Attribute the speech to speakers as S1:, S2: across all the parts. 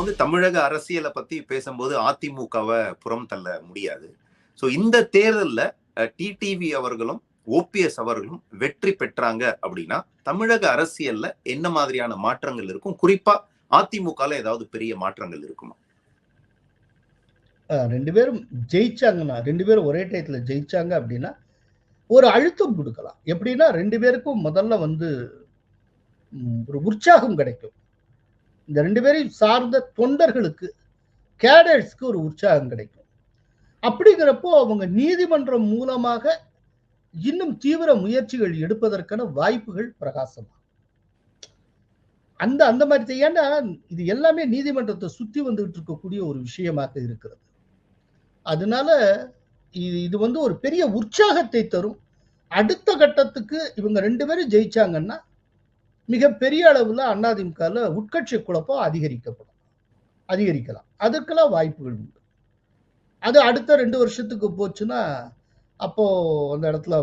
S1: வந்து தமிழக அரசியலை பத்தி பேசும்போது அதிமுகவை புறம் தள்ள முடியாது. ஸோ இந்த தேர்தலில் டிடிவி அவர்களும் ஓபிஎஸ் அவர்களும் வெற்றி பெற்றாங்க அப்படின்னா தமிழக அரசியல்ல என்ன மாதிரியான மாற்றங்கள் இருக்கும்? குறிப்பா அதிமுகல ஏதாவது பெரிய மாற்றங்கள் இருக்குமா?
S2: ரெண்டு பேரும் ஜெயிச்சாங்கன்னா ரெண்டு பேரும் ஒரே டயத்துல ஜெயிச்சாங்க அப்படின்னா ஒரு அழுத்தம் கொடுக்கலாம். எப்படின்னா ரெண்டு பேருக்கும் முதல்ல வந்து ஒரு உற்சாகம் கிடைக்கும். இந்த ரெண்டு பேரையும் சார்ந்த தொண்டர்களுக்கு கேடட்ஸ்க்கு ஒரு உற்சாகம் கிடைக்கும். அப்படிங்கிறப்போ அவங்க நீதிமன்றம் மூலமாக இன்னும் தீவிர முயற்சிகள் எடுப்பதற்கான வாய்ப்புகள் பிரகாசமாகும். அந்த அந்த மாதிரி ஏன்னா இது எல்லாமே நீதிமன்றத்தை சுத்தி வந்துகிட்டு இருக்கக்கூடிய ஒரு விஷயமாக இருக்கிறது. அதனால இது இது வந்து ஒரு பெரிய உற்சாகத்தை தரும். அடுத்த கட்டத்துக்கு இவங்க ரெண்டு பேரும் ஜெயிச்சாங்கன்னா மிகப்பெரிய அளவில் அண்ணாதிமுகவில் உட்கட்சி குழப்பம் அதிகரிக்கப்படும். அதிகரிக்கலாம். அதுக்கெல்லாம் வாய்ப்புகள் உண்டு. அது அடுத்த ரெண்டு வருஷத்துக்கு போச்சுன்னா அப்போது அந்த இடத்துல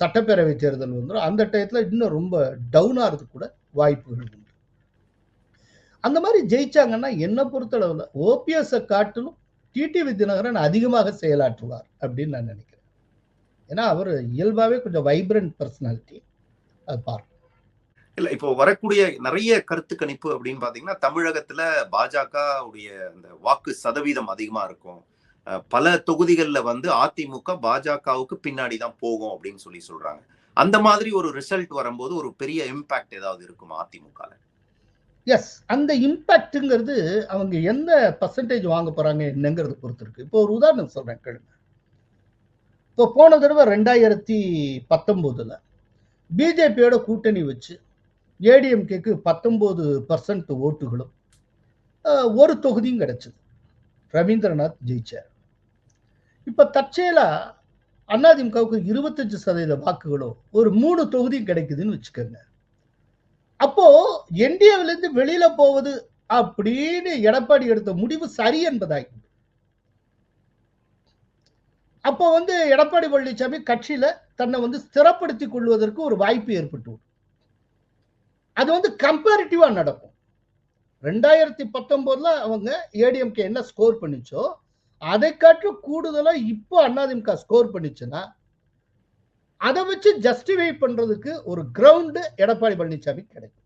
S2: சட்டப்பேரவை தேர்தல் வந்துடும் அந்த டயத்தில் இன்னும் ரொம்ப டவுன் ஆகிறதுக்கு கூட வாய்ப்புகள் உண்டு. அந்த மாதிரி ஜெயிச்சாங்கன்னா என்னை பொறுத்தளவில் ஓபிஎஸை காட்டிலும் டிடிவி தினகரன் அதிகமாக செயலாற்றுவார் அப்படின்னு நான் நினைக்கிறேன். ஏன்னா அவர் இயல்பாகவே கொஞ்சம் வைப்ரண்ட் பர்சனாலிட்டி அது பார்க்கும்.
S1: இல்ல இப்போ வரக்கூடிய நிறைய கருத்து கணிப்பு அப்படின்னு பாத்தீங்கன்னா தமிழகத்துல பாஜக உடைய அந்த வாக்கு சதவீதம் அதிகமா இருக்கும். பல தொகுதிகளில் வந்து அதிமுக பாஜகவுக்கு பின்னாடி தான் போகும் அப்படின்னு சொல்லி சொல்றாங்க. அந்த மாதிரி ஒரு ரிசல்ட் வரும்போது ஒரு பெரிய இம்பாக்ட் ஏதாவது இருக்கும் அதிமுக
S2: எஸ் அந்த இம்பாக்ட்ங்கிறது அவங்க எந்த பர்சன்டேஜ் வாங்க போறாங்க என்னங்கிறது பொறுத்து இருக்கு. இப்போ ஒரு உதாரணம் சொல்றேன் கேளுங்க. இப்போ போன தடவை ரெண்டாயிரத்தி பத்தொன்பதுல பிஜேபியோட கூட்டணி வச்சு ஏடிஎம்கேக்கு பத்தொன்பது பர்சன்ட் ஓட்டுகளும் ஒரு தொகுதியும் கிடைச்சது. ரவீந்திரநாத் ஜெயிச்சார். இப்போ தற்செயலா அதிமுகவுக்கு இருபத்தஞ்சு சதவீத வாக்குகளோ ஒரு மூணு தொகுதியும் கிடைக்குதுன்னு வச்சுக்கோங்க. அப்போ என்டிஏவிலேருந்து வெளியில போவது அப்படின்னு எடப்பாடி எடுத்த முடிவு சரி என்பதாகி அப்போ வந்து எடப்பாடி பழனிசாமி கட்சியில தன்னை வந்து ஸ்திரப்படுத்திக் கொள்வதற்கு ஒரு வாய்ப்பு ஏற்பட்டு அது வந்து கம்பேரிட்டிவா நடக்கும். ரெண்டாயிரத்தி பத்தொன்பதுல அவங்க ஏடிஎம்கே என்ன ஸ்கோர் பண்ணிச்சோ அதை காட்டும் கூடுதலா இப்போ அண்ணாதிமுக ஸ்கோர் பண்ணிச்சுன்னா அதை வச்சு ஜஸ்டிஃபை பண்றதுக்கு ஒரு கிரவுண்டு எடப்பாடி பழனிசாமி கிடைக்கும்.